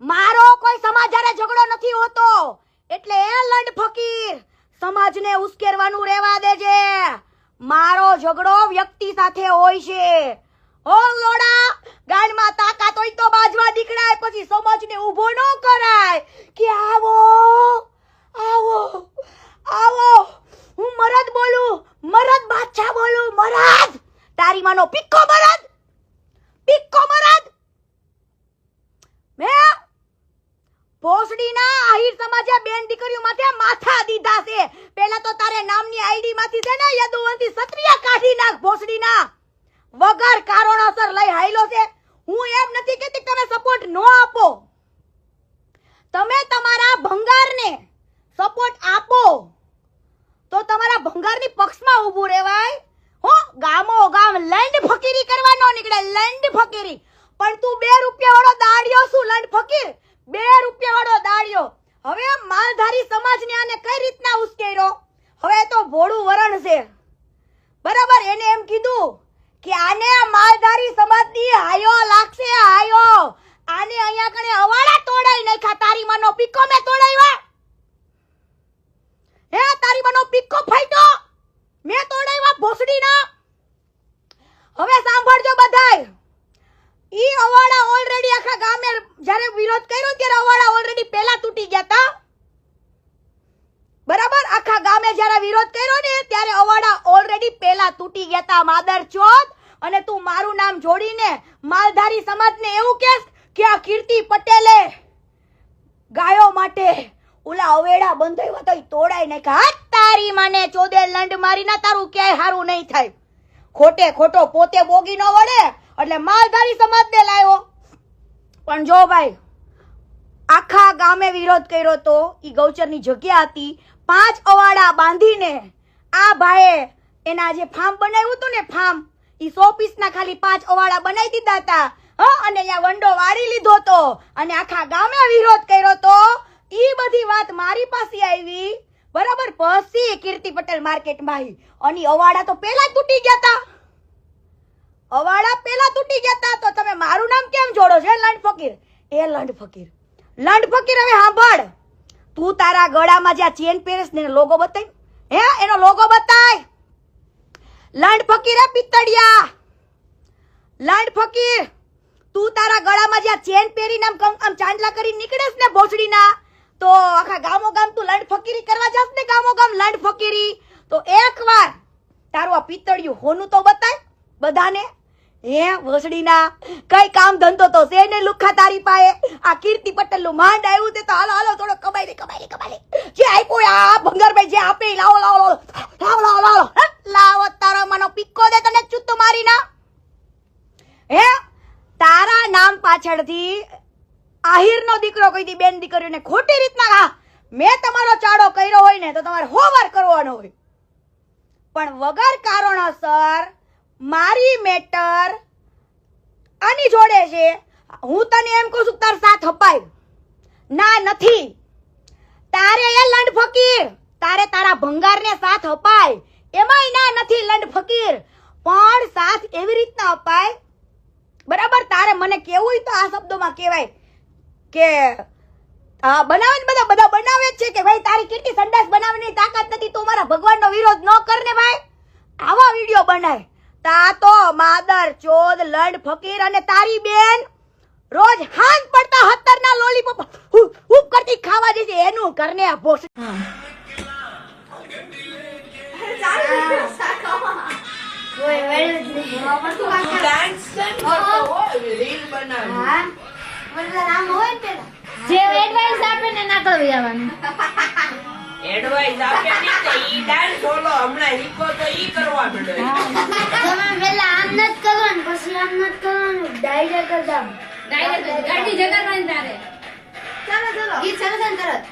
મારો કોઈ સમાજ હારે ઝઘડો નથી હોતો. એટલે એ લંડ ફકીર સમાજને ઉશ્કેરવાનું રહેવા દેજે. મારો ઝઘડો વ્યક્તિ સાથે હોય છે. ઓ લોડા ગાનમાં તાકાત હોય તો બાજવા નીકળાય, પછી સમાજને ઊભો ન કરાય. કે આવો આવો આવો, હું મરદ બોલું, મરદ બાદશાહ બોલું, મરદ. તારી માનો પિક્કો મરદ પિક્કો મરદ મે ભોસડીના આહીર સમાજે બેન દીકરીઓ માથે માથા દીધા છે. પહેલા તો તારે નામની આઈડી માંથી છે ને યદુવંતી સત્રિય કાઢી નાખ ભોસડીના. વગર કારણોસર લઈ હાઈલો છે. હું એમ નથી કહેતી કે તમે સપોર્ટ ન આપો. તમે તમારા ભંગારને સપોર્ટ આપો. તો તમારા ભંગારની પક્ષમાં ઊભું રહેવાય. હો, ગામો ગામ લેન્ડ ફકીરી ન નીકળે લેન્ડ ફકીરી. પણ તું બે રૂપિયા વાળો દાડિયો શું લંડ ફકીર? બે રૂપિયા વાળો દાળિયો. હવે માલધારી સમાજને આને કઈ રીતના ઉશ્કેર્યો? હવે તો ભોળું વરણ છે. બરાબર, એને એમ કીધું કે આને માલધારી સમાજની હાયો લાગશે, હાયો. આને અહીંયા કણે અવાડા તોડાઈ નાખ્યા તારી માનો પીકો મેં તોડાવ્યા હે તારી માનો પીકો ફાટ્યો મેં તોડાવ્યા ભોસડીના હવે સાંભળજો બધાય ઈ અવાડા ઓલરેડી આખા ગામે જ્યારે વિરોધ કર્યો ત્યારે અવાડા ઓલરેડી પહેલા તૂટી ગયા તા. બરાબર? આખા ગામે જ્યારે વિરોધ કર્યો ને, ત્યારે અવાડા ઓલરેડી પહેલા તૂટી ગયા હતા માદર ચોથ. અને તું મારું નામ જોડીને માલધારી સમાજને એવું કહેશ કે આ કીર્તિ પટેલે ગાયો માટે ઓલા અવેડા બંધાવ્યા તો તોડાઈ નાખ્યા. હાથ તારી માને ચોદે લંડ મારી ના, તારું ક્યાંય હારું નહીં થાય. ખોટે ખોટો પોતે બોગી ન વળે, એટલે માલધારી સમાજને લાવ્યો પણ જો ભાઈ, આખા ગામે વિરોધ કર્યો તો એ ગૌચરની જગ્યા હતી. પાંચ અવાડા બાંધીને આ ભાઈએ એના જે ફાર્મ બનાવ્યું હતું ને ફાર્મ એ સો પીસના ખાલી પાંચ અવાડા બનાવી દીધા હતા. હ, અને અહીંયા વંડો વાળી લીધો તો. અને આખા ગામે વિરોધ કર્યો તો એ બધી વાત મારી પાસે આવી. બરાબર? પછી કીર્તિ પટેલ માર્કેટમાં આવી. અને અવાડા તો પહેલા તૂટી ગયા હતા. અવાડા પેલા તૂટી જતા તો તમે મારું નામ કેમ જોડો છો લંડ ફકીર? એ લંડ ફકીર. લંડ ફકીર, હવે સાંભળ. તું તારા ગળામાં જ્યાં ચેન પહેરેસ ને લોગો બતાય. હે, એનો લોગો બતાય. લંડ ફકીર, હે પિત્તડિયા લંડ ફકીર, તું તારા ગળામાં જ્યાં ચેન પહેરીને આમ આમ ચાંદલા કરી નીકળેસ ને ભોસડીના તો આખા ગામો ગામ તું લંડ ફકીરી કરવા જાસ ને ગામો ગામ લંડ ફકીરી? તો એકવાર તારું આ પિત્તળિયું હોનું તો બતાય બધાને. હે, વસડીના? કઈ કામ ધંધો તો છે ને લુખા તારી પાસે? આ કીર્તિ પટેલનું માંડ આવ્યું તે તો હાલો હાલો, થોડો કમાઈ લે કમાઈ લે કમાઈ લે. જે આપ્યો આ ભંગરભાઈ જે આપે લાવો લાવો લાવો. લાવો લાવો લાવો. તારો મનો પિક્કો દે તને ચૂત મારી ના હે, તારા નામ પાછળથી આહિરનો દીકરો કહી દી, બેન દીકરીઓને ખોટી રીતના હા મેં તમારો ચાડો કર્યો હોય ને તો તમારે હોવાર કરવાનો હોય. પણ વગર કારણોસર મારી મેટર આની જોડે છે. હું તને એમ કહું છું, તાર સાથ અપાય. ના, નથી. તારે એ લંડ ફકીર. તારે તારા ભંગારને સાથ અપાય. એમાંય ના, નથી લંડ ફકીર. પણ સાથ એવી રીતના અપાય. બરાબર? તારે મને કેવું તો આ શબ્દોમાં કહેવાય કે હા બનાવે બધા બધા બનાવે જ છે કે ભાઈ, તારી કેટલી સંડાસ બનાવવાની તાકાત નથી, તું મારા ભગવાનનો વિરોધ ન કર ને ભાઈ. આવા વીડિયો બનાય. તા તો માદર ચોદ લંડ ફકીર અને તારી બેન રોજ હાંજ પડતા હતરના લોલીપોપ હુપ હુપ કરતી ખાવા જશે એનું કરને આ વેળું જ એડવાઇસ આપે ને ના કરવી આવવાનું એડવાઇસ આપે ને તો ઈ ડાન્સ ઓલો હમણાં શીખો તો ઈ કરવા માંડ્યો તમે પેલા આમ નથી કરવાનું પછી આમ નથી કરવાનું ડાયરેક્ટ કરતા ડાયરેક્ટ ગાડી જગાડવાની તારે. ચાલો ચાલો. ગીત ચાલો તરત.